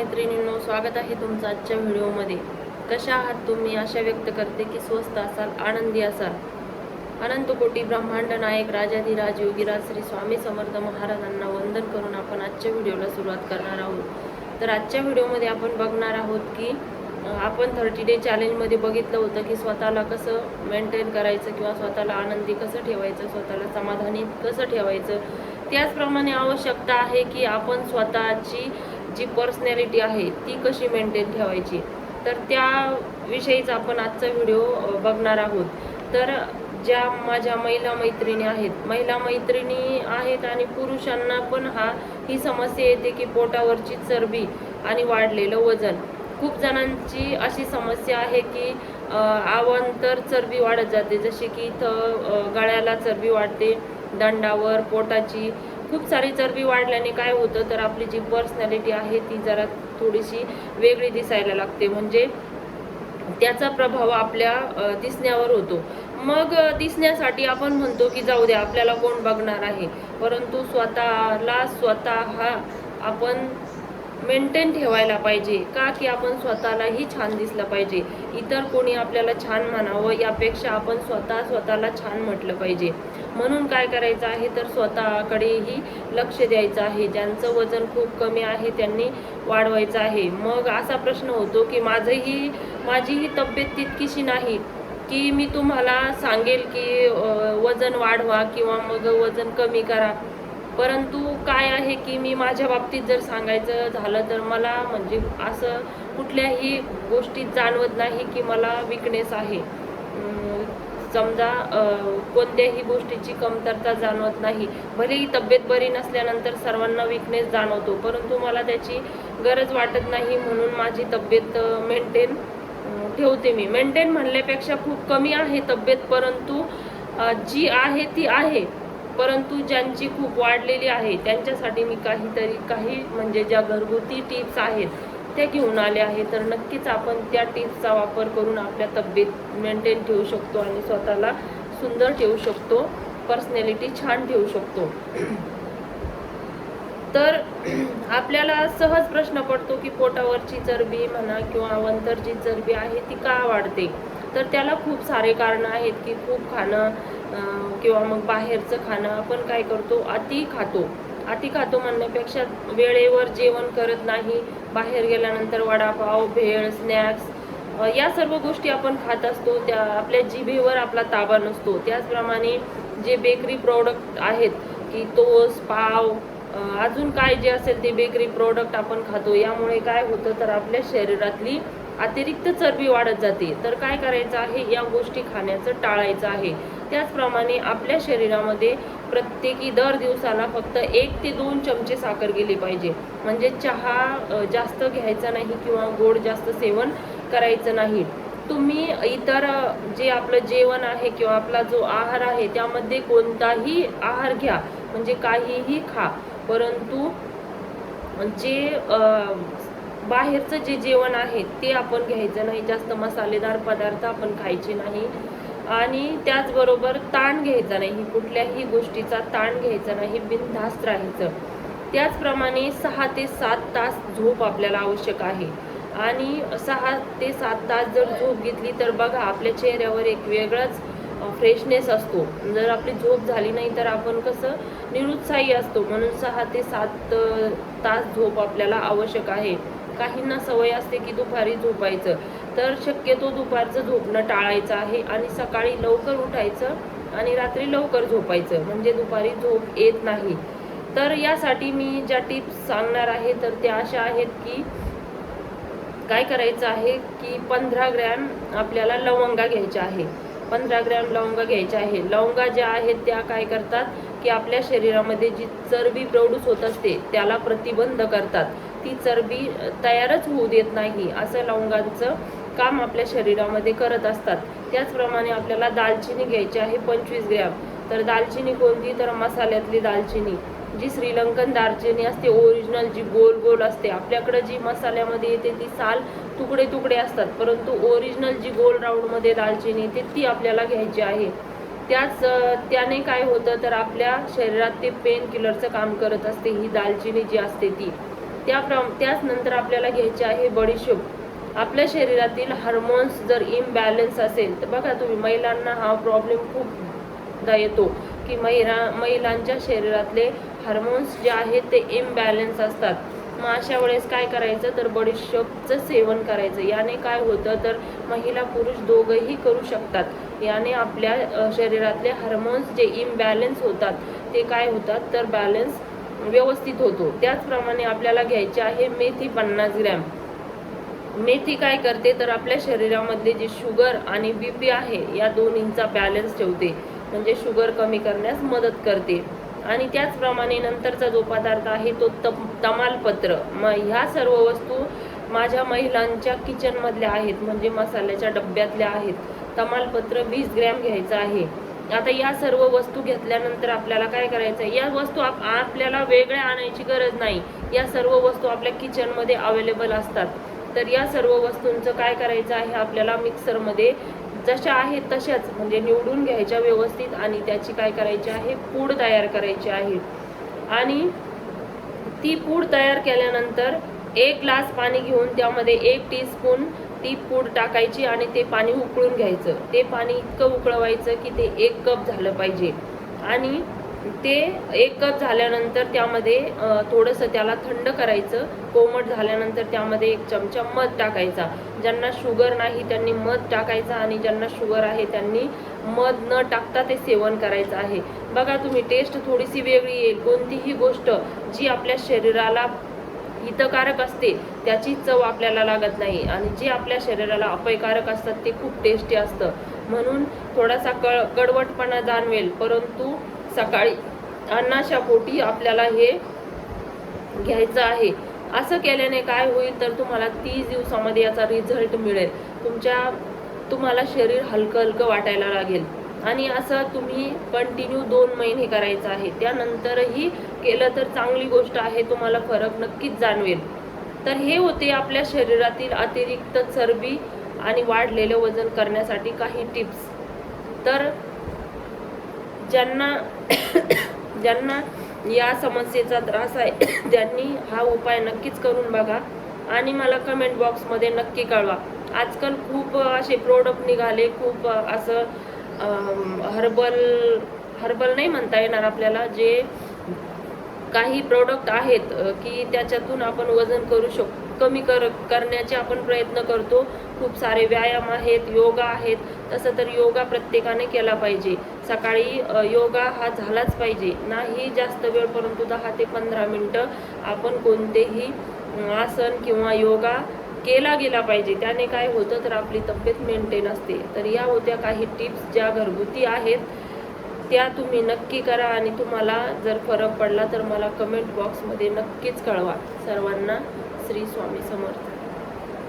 मैत्रिणींनो स्वागत आहे तुमचं आजच्या व्हिडिओमध्ये. कशा आहात तुम्ही? आशा व्यक्त करते की स्वस्त असाल आनंदी असाल. अनंत कोटी ब्रह्मांड नायक राजाधिराज योगीराज श्री स्वामी समर्थ महाराजांना वंदन करून आपण आजच्या व्हिडिओला सुरुवात करणार आहोत. तर आजच्या व्हिडिओमध्ये आपण बघणार आहोत की आपण थर्टी डे चॅलेंजमध्ये बघितलं होतं की स्वतःला कसं मेंटेन करायचं किंवा स्वतःला आनंदी कसं ठेवायचं स्वतःला समाधानी कसं ठेवायचं. त्याचप्रमाणे आवश्यकता आहे की आपण स्वतःची जी पर्सनॅलिटी आहे ती कशी मेंटेन ठेवायची? तर त्याविषयीच आपण आजचा व्हिडिओ बघणार आहोत. तर ज्या माझ्या महिला मैत्रिणी आहेत महिला मैत्रिणी आहेत आणि पुरुषांना पण हा ही समस्या येते की पोटावरची चरबी आणि वाढलेलं वजन. खूप जणांची अशी समस्या आहे की अ, आवांतर चरबी वाढत जाते. जसे की इथं गळ्याला चरबी वाढते दंडावर पोटाची खूप सारी चरबी वाढल्याने काय होतं तर आपली जी पर्सनॅलिटी आहे ती जरा थोडीशी वेगळी दिसायला लागते. म्हणजे त्याचा प्रभाव आपल्या दिसण्यावर होतो. मग दिसण्यासाठी आपण म्हणतो की जाऊ द्या आपल्याला कोण बघणार आहे? परंतु स्वतःला स्वतः हा आपण मेंटेन ठेवायला पाहिजे. का की आपण स्वतःलाही छान दिसलं पाहिजे? इतर कोणी आपल्याला छान म्हणावं यापेक्षा आपण स्वतः स्वतःला छान म्हटलं पाहिजे. म्हणून काय करायचं आहे तर स्वतःकडेही लक्ष द्यायचं आहे. ज्यांचं वजन खूप कमी आहे त्यांनी वाढवायचं आहे. मग असा प्रश्न होतो की माझंही माझीही तब्येत तितकीशी नाही की मी तुम्हाला सांगेल की वजन वाढवा किंवा मग वजन कमी करा. परंतु काय आहे की मी माझ्या बाबतीत जर सांगायचं झालं तर मला म्हणजे असं कुठल्याही गोष्टीत जाणवत नाही की मला विकनेस आहे. समजा कोणत्याही गोष्टीची कमतरता जाणवत नाही. भलेही तब्येत बरी नसल्यानंतर सर्वांना विकनेस जाणवतो परंतु मला त्याची गरज वाटत नाही म्हणून माझी तब्येत मेंटेन ठेवते मी. मेंटेन म्हणल्यापेक्षा खूप कमी आहे तब्येत परंतु जी आहे ती आहे. परंतु ज्यांची खूप वाढलेली आहे त्यांच्यासाठी मी काहीतरी काही म्हणजे ज्या घरगुती टिप्स आहेत त्या घेऊन आले आहे तर नक्कीच आपण त्या टिप्सचा वापर करून आपल्या तब्येत मेंटेन ठेवू शकतो आणि स्वतःला सुंदर ठेवू शकतो पर्सनॅलिटी छान ठेवू शकतो. तर आपल्याला सहज प्रश्न पडतो की पोटावरची चरबी म्हणा किंवा अवंतरची चरबी आहे ती का वाढते? तर त्याला खूप सारे कारणं आहेत की खूप खाणं किंवा मग बाहेरचं खाणं आपण काय करतो? अति खातो. अति खातो म्हणण्यापेक्षा वेळेवर जेवण करत नाही बाहेर गेल्यानंतर वडापाव भेळ स्नॅक्स या सर्व गोष्टी आपण खात असतो. त्या आपल्या जिभेवर आपला ताबा नसतो. त्याचप्रमाणे जे बेकरी प्रोडक्ट आहेत की तोस पाव अजून काय जे असेल ते बेकरी प्रोडक्ट आपण खातो. यामुळे काय होतं तर आपल्या शरीरातली अतिरिक्त चरबी वाढत जाते. तर काय करायचं आहे? या गोष्टी खाण्याचं टाळायचं आहे. त्याचप्रमाणे आपल्या शरीरामध्ये प्रत्येकी दर दिवसाला फक्त एक ते दोन चमचे साखर गेली पाहिजे. म्हणजे चहा जास्त घ्यायचा नाही किंवा गोड जास्त सेवन करायचं नाही. तुम्ही इतर जे आपलं जेवण आहे किंवा आपला जो आहार आहे त्यामध्ये कोणताही आहार घ्या. म्हणजे काहीही खा. परंतु जे बाहेरचं जे जेवण आहे ते आपण घ्यायचं नाही. जास्त मसालेदार पदार्थ आपण खायचे नाही. आणि त्याचबरोबर ताण घ्यायचा नाही. कुठल्याही गोष्टीचा ताण घ्यायचा नाही. बिनधास्त राहायचं. त्याचप्रमाणे सहा ते सात तास झोप आपल्याला आवश्यक आहे. आणि सहा ते सात तास जर झोप घेतली तर बघा आपल्या चेहऱ्यावर एक वेगळाच फ्रेशनेस असतो. जर आपली झोप झाली नाही तर आपण कसं निरुत्साही असतो. म्हणून सहा ते सात तास झोप आपल्याला आवश्यक आहे. काहींना सवय असते की दुपारी झोपायचं. तर शक्यतो दुपारचं झोपणं टाळायचं आहे आणि सकाळी लवकर उठायचं आणि रात्री लवकर झोपायचं म्हणजे दुपारी झोप येत नाही. तर यासाठी मी ज्या टिप्स सांगणार आहे तर त्या अशा आहेत की काय करायचं आहे की पंधरा ग्रॅम आपल्याला लवंगा घ्यायच्या आहे. पंधरा ग्रॅम लवंगा घ्यायच्या आहे. लवंगा ज्या आहेत त्या काय करतात की आपल्या शरीरामध्ये जी चरबी प्रोड्यूस होत असते त्याला प्रतिबंध करतात. ती चरबी तयारच होऊ देत नाही असं लवंगांचं काम आपल्या शरीरामध्ये करत असतात. त्याचप्रमाणे आपल्याला दालचिनी घ्यायची आहे पंचवीस ग्रॅम. तर दालचिनी कोणती? तर मसाल्यातली दालचिनी जी श्रीलंकन दालचिनी असते ओरिजिनल जी गोल गोल असते. आपल्याकडं जी मसाल्यामध्ये येते ती साल तुकडे तुकडे असतात परंतु ओरिजिनल जी गोल राऊंडमध्ये दालचिनी येते ती आपल्याला घ्यायची आहे. त्याच त्याने काय होतं तर आपल्या शरीरात ते पेन किलरचं काम करत असते ही दालचिनी जी असते ती. त्या त्याच नंतर आपल्याला घ्यायचे आहे बडीशोप आपल्या शरीरातील हार्मोन्स जर इम्बॅलन्स असेल तर बघा तुम्ही महिलांना हा प्रॉब्लेम खूपदा येतो की महिला महिलांच्या शरीरातले हार्मोन्स जे आहेत ते इम्बॅलन्स असतात. मग अशा वेळेस काय करायचं? तर बडीशोपचं सेवन करायचं. याने काय होतं? तर महिला पुरुष दोघंही करू शकतात. याने आपल्या शरीरातले हार्मोन्स जे इम्बॅलन्स होतात ते काय होतात? तर बॅलन्स व्यवस्थित होतो. त्याचप्रमाणे आपल्याला घ्यायची आहे मेथी पन्नास ग्रॅम. मेथी काय करते? तर आपल्या शरीरामध्ये जे शुगर आणि बी पी आहे या दोन्हींचा बॅलन्स ठेवते. म्हणजे शुगर कमी करण्यास मदत करते. आणि त्याचप्रमाणे नंतरचा जो पदार्थ आहे तो तम तमालपत्र. मग ह्या सर्व वस्तू माझ्या महिलांच्या किचनमधल्या आहेत. म्हणजे मसाल्याच्या डब्यातल्या आहेत. तमालपत्र वीस ग्रॅम घ्यायचं आहे. आता या सर्व वस्तू घेतल्यानंतर आपल्याला काय करायचं आहे या वस्तू आप आपल्याला वेगळ्या आणायची गरज नाही. या सर्व वस्तू आपल्या किचनमध्ये अवेलेबल असतात. तर या सर्व वस्तूंचं काय करायचं आहे? आपल्याला मिक्सरमध्ये जशा आहेत तशाच म्हणजे निवडून घ्यायच्या व्यवस्थित आणि त्याची काय करायची आहे? पूड तयार करायची आहे. आणि ती पूड तयार केल्यानंतर एक ग्लास पाणी घेऊन त्यामध्ये एक टीस्पून ती पूड टाकायची आणि ते पाणी उकळून घ्यायचं. ते पाणी इतकं उकळवायचं की ते एक कप झालं पाहिजे. आणि ते एक कप झाल्यानंतर त्यामध्ये थोडंसं त्याला थंड करायचं. कोमट झाल्यानंतर त्यामध्ये एक चमचा मध टाकायचा. ज्यांना शुगर नाही त्यांनी मध टाकायचा आणि ज्यांना शुगर आहे त्यांनी मध न टाकता ते सेवन करायचं आहे. बघा तुम्ही टेस्ट थोडीशी वेगळी येईल कोणतीही गोष्ट जी आपल्या शरीराला हितकारक असते त्याची चव आपल्याला लागत नाही आणि जे आपल्या शरीराला अपायकारक असतात ते खूप टेस्टी असतं. म्हणून थोडासा कळ कडवटपणा जाणवेल परंतु सकाळी अन्नाच्या पोटी आपल्याला हे घ्यायचं आहे. असं केल्याने काय होईल तर तुम्हाला तीस दिवसामध्ये याचा रिझल्ट मिळेल. तुमच्या तुम्हाला शरीर हलकं हलकं वाटायला लागेल. आणि असं तुम्ही कंटिन्यू दोन महिने करायचं आहे. त्यानंतरही केलं तर चांगली गोष्ट आहे तुम्हाला फरक नक्कीच जाणवेल. तर हे होते आपल्या शरीरातील अतिरिक्त चरबी आणि वाढलेले वजन करण्यासाठी काही टिप्स. तर ज्यांना ज्यांना या समस्येचा त्रास आहे त्यांनी हा उपाय नक्कीच करून बघा आणि मला कमेंट बॉक्समध्ये नक्की कळवा. आजकाल खूप असे प्रोडक्ट निघाले खूप असं हर्बल हर्बल नाही म्हणता येणार आपल्याला जे काही प्रोडक्ट आहेत की त्याच्यातून आपण वजन करू शकतो कमी कर करण्याचे आपण प्रयत्न करतो. खूप सारे व्यायाम आहेत योगा आहेत तसं तर योगा प्रत्येकाने केला पाहिजे. सकाळी योगा हा झालाच पाहिजे. नाही जास्त वेळ परंतु दहा ते पंधरा मिनटं आपण कोणतेही आसन किंवा योगा केला गेला पाहिजे. त्याने काय होतं तर आपली तब्येत मेंटेन असते. तर या होत्या काही टिप्स ज्या घरगुती आहेत त्या तुम्ही नक्की करा आणि तुम्हाला जर फरक पडला तर मला कमेंट बॉक्समध्ये नक्कीच कळवा. सर्वांना श्री स्वामी समर्थ.